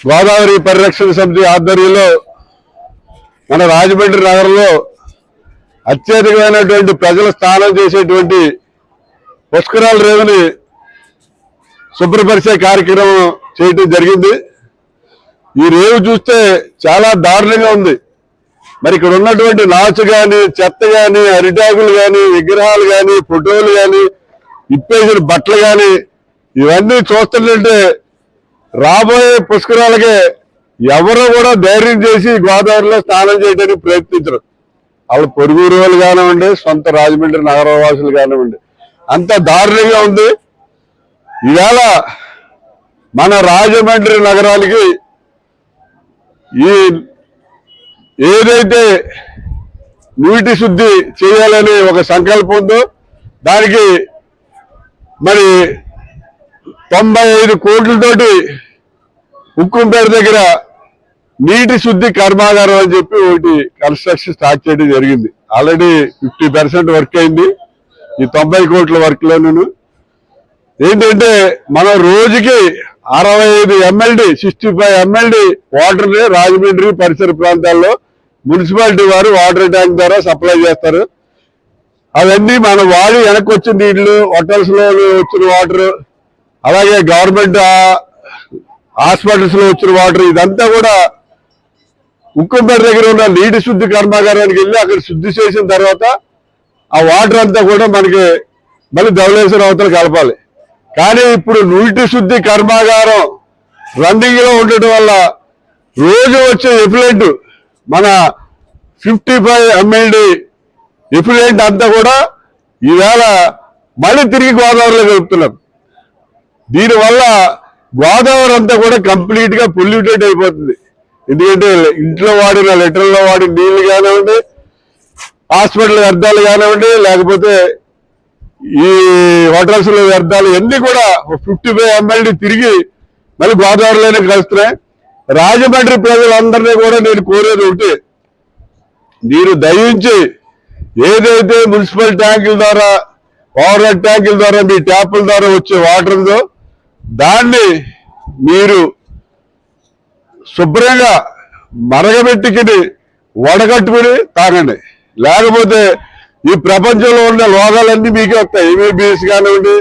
గోదావరి పరిరక్షణ సమితి ఆధ్వర్యంలో మన రాజమండ్రి నగరంలో అత్యధికమైనటువంటి ప్రజలు స్నానం చేసేటువంటి పుష్కరాల రేవుని శుభ్రపరిచే కార్యక్రమం చేయటం జరిగింది. ఈ రేవు చూస్తే చాలా దారుణంగా ఉంది. మరి ఇక్కడ ఉన్నటువంటి నాచు కానీ చెత్త కానీ అరిటాకులు కానీ విగ్రహాలు కానీ ఫోటోలు కానీ ఇప్పేసిన బట్టలు కానీ ఇవన్నీ చూస్తుంటే రాబోయే పుష్కరాలకే ఎవరు కూడా ధైర్యం చేసి గోదావరిలో స్నానం చేయడానికి ప్రయత్నించరు. వాళ్ళు పొరుగురు వాళ్ళు కానివ్వండి సొంత రాజమండ్రి నగరవాసులు కానివ్వండి. అంత దారుణంగా ఉంది. ఈవేళ మన రాజమండ్రి నగరానికి ఈ ఏదైతే నీటి శుద్ధి చేయాలని ఒక సంకల్పం ఉందో దానికి మరి తొంభై ఐదు కోట్లతోటి ఉక్కుంపేట దగ్గర నీటి శుద్ధి కర్మాగారం అని చెప్పి ఒకటి కన్స్ట్రక్షన్ స్టార్ట్ చేయడం జరిగింది. ఆల్రెడీ ఫిఫ్టీ పర్సెంట్ వర్క్ అయింది. ఈ తొంభై కోట్ల వర్క్ లోను ఏంటంటే మనం రోజుకి అరవై ఐదు ఎమ్మెల్డీ సిక్స్టీ ఫైవ్ ఎమ్మెల్డీ వాటర్ని రాజమండ్రి పరిసర ప్రాంతాల్లో మున్సిపాలిటీ వారు వాటర్ ట్యాంక్ ద్వారా సప్లై చేస్తారు. అవన్నీ మనం వాడి వెనక్కి వచ్చిన నీళ్ళు హోటల్స్లో వచ్చిన వాటర్ అలాగే గవర్నమెంట్ హాస్పిటల్స్లో వచ్చిన వాటర్ ఇదంతా కూడా ఉక్కంపేట దగ్గర ఉన్న నీటి శుద్ధి కర్మాగారానికి వెళ్ళి అక్కడ శుద్ధి చేసిన తర్వాత ఆ వాటర్ అంతా కూడా మనకి మళ్ళీ ధవలేశ్వర అవతల కలపాలి. కానీ ఇప్పుడు నీటి శుద్ధి కర్మాగారం రన్నింగ్లో ఉండటం వల్ల రోజు వచ్చే ఎఫ్లెంట్ మన ఫిఫ్టీ ఫైవ్ ఎంఎల్డి ఎఫ్లెంట్ అంతా కూడా ఈవేళ మళ్ళీ తిరిగి గోదావరిలో కలుపుతున్నాం. దీనివల్ల గోదావరి అంతా కూడా కంప్లీట్గా పొల్యూటెడ్ అయిపోతుంది. ఎందుకంటే ఇంట్లో వాడిన లెటర్లో వాడిన నీళ్ళు కానివ్వండి హాస్పిటల్ వ్యర్థాలు కానివ్వండి లేకపోతే ఈ హోటల్స్లో వ్యర్థాలు ఇవన్నీ కూడా ఫిఫ్టీ ఫైవ్ ఎంఎల్డి తిరిగి మళ్ళీ గోదావరిలోనే కలుస్తున్నాయి. రాజమండ్రి ప్రజలందరినీ కూడా నేను కోరేది ఒకటి మీరు దయించి ఏదైతే మున్సిపల్ ట్యాంకుల ద్వారా ఓవర్ హెడ్ ట్యాంకుల ద్వారా మీ ట్యాపుల ద్వారా వచ్చే వాటర్ ఉందో దాన్ని మీరు శుభ్రంగా మరగబెట్టుకుని వడగట్టుకుని తాగండి. లేకపోతే ఈ ప్రపంచంలో ఉన్న రోగాలన్నీ మీకే వస్తాయి. ఎంబీబీఎస్ కానివ్వండి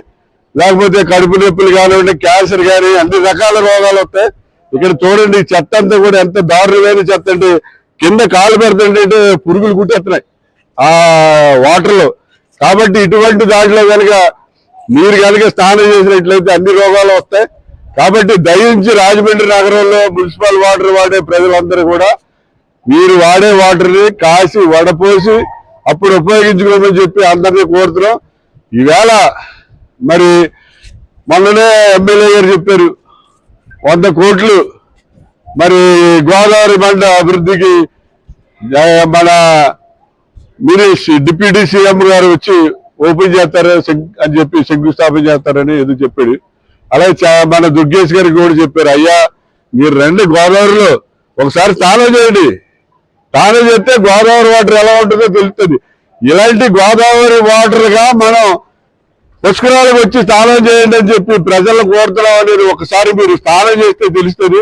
లేకపోతే కడుపు నొప్పులు కానివ్వండి క్యాన్సర్ కానీ అన్ని రకాల రోగాలు వస్తాయి. ఇక్కడ చూడండి చెత్త అంతా కూడా ఎంత దారుణమైన చెత్త అంటే కింద కాలు పెడుతుంటే పురుగులు కుట్టేస్తున్నాయి ఆ వాటర్లో. కాబట్టి ఇటువంటి దాంట్లో కనుక మీరు కనుక స్నానం చేసినట్లయితే అన్ని రోగాలు వస్తాయి. కాబట్టి దయించి రాజమండ్రి నగరంలో మున్సిపల్ వాటర్ వాడే ప్రజలందరూ కూడా మీరు వాడే వాటర్ని కాసి వడపోసి అప్పుడు ఉపయోగించుకోమని చెప్పి అందరినీ కోరుతున్నాం. ఈవేళ మరి మొన్ననే ఎమ్మెల్యే గారు చెప్పారు వంద కోట్లు మరి గోదావరి మండ అభివృద్ధికి మన మినిస్ డిప్యూటీ సీఎం గారు వచ్చి ఓపెన్ చేస్తారు అని చెప్పి శంకుస్థాపన చేస్తారని ఏదో చెప్పాడు. అలాగే మన దుర్గేష్ గారికి కూడా చెప్పారు అయ్యా మీరు రండి గోదావరిలో ఒకసారి స్నానం చేయండి. స్నానం చేస్తే గోదావరి వాటర్ ఎలా ఉంటుందో తెలుస్తుంది. ఇలాంటి గోదావరి వాటర్గా మనం పుష్కరాలకు వచ్చి స్నానం చేయండి అని చెప్పి ప్రజలను కోరుతున్నాం అనేది ఒకసారి మీరు స్నానం చేస్తే తెలుస్తుంది.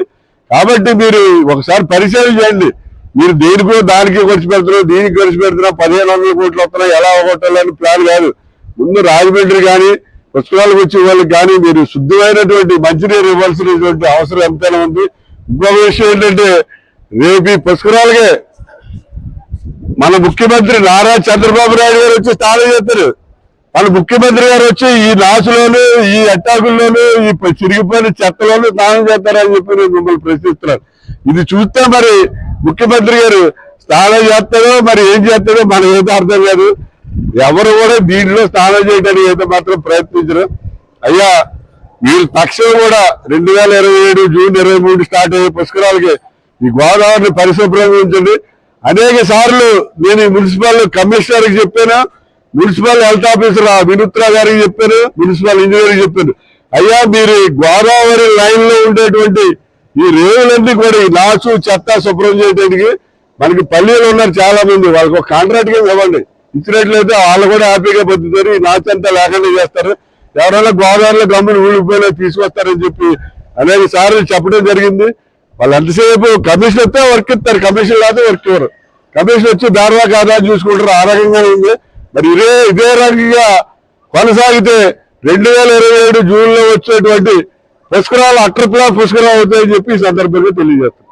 కాబట్టి మీరు ఒకసారి పరిశీలన చేయండి. మీరు దేనికో దానికి ఖర్చు పెడుతున్నారు దీనికి ఖర్చు పెడుతున్నా పదిహేను వందల కోట్లు వస్తున్నాయి ఎలా కొట్టాలని ప్లాన్ కాదు. ముందు రాజమండ్రి కానీ పుష్కరాలకు వచ్చే వాళ్ళకి కానీ మీరు శుద్ధమైనటువంటి మంచినీరు ఇవ్వాల్సినటువంటి అవసరం ఎంతైనా ఉంది. ఇంకొక విషయం ఏంటంటే రేపు ఈ పుష్కరాలకే మన ముఖ్యమంత్రి నారా చంద్రబాబు నాయుడు గారు వచ్చి స్నానం చేస్తారు. మన ముఖ్యమంత్రి గారు వచ్చి ఈ నాసులోను ఈ అట్టాకుల్లోను ఈ చిరిగిపోయిన చెత్తలోను స్నానం చేస్తారని చెప్పి మిమ్మల్ని ప్రశ్నిస్తున్నాను ఇది చూస్తే మరి ముఖ్యమంత్రి గారు స్నానం చేస్తాడో మరి ఏం చేస్తాడో మనం ఏదో అర్థం కాదు. ఎవరు కూడా దీంట్లో స్నానం చేయడానికి అయితే మాత్రం ప్రయత్నించరు. అయ్యా మీరు తక్షణం కూడా రెండు వేల ఇరవై ఏడు జూన్ ఇరవై మూడు స్టార్ట్ అయ్యే పుష్కరాలకి ఈ గోదావరిని పరిశుభ్రంగా ఉంచండి. అనేక సార్లు నేను ఈ మున్సిపల్ కమిషనర్కి చెప్పాను మున్సిపల్ హెల్త్ ఆఫీసర్ వినుత్రా గారికి చెప్పాను మున్సిపల్ ఇంజనీర్కి చెప్పాను. అయ్యా మీరు గోదావరి లైన్లో ఉండేటువంటి ఈ రేవులన్నీ కూడా ఈ నాచు చెత్త శుభ్రం చేయడానికి మనకి పల్లెలు ఉన్నారు చాలా మంది. వాళ్ళకి ఒక కాంట్రాక్ట్ కింద ఇవ్వండి. ఇచ్చినట్లయితే వాళ్ళు కూడా హ్యాపీగా పొందుతారు ఈ నాచు అంతా లేకుండా చేస్తారు. ఎవరైనా గోదావరిలో గమ్ములు ఊడిపోయినా తీసుకొస్తారని చెప్పి అనేక సార్లు చెప్పడం జరిగింది. వాళ్ళు ఎంతసేపు కమిషన్ వస్తే వర్క్ ఇస్తారు. కమిషన్ లేకపోతే వర్క్ ఇవ్వరు. కమిషన్ వచ్చి బేరవా కాదా చూసుకుంటారు. ఆ రకంగానే ఉంది. మరి ఇదే ఇదే రకంగా కొనసాగితే రెండు వేల ఇరవై ఏడు జూన్లో వచ్చేటువంటి పుష్కరాలు అట్రప్లా పుష్కరాలు అవుతాయని చెప్పి ఈ సందర్భంగా తెలియజేస్తాను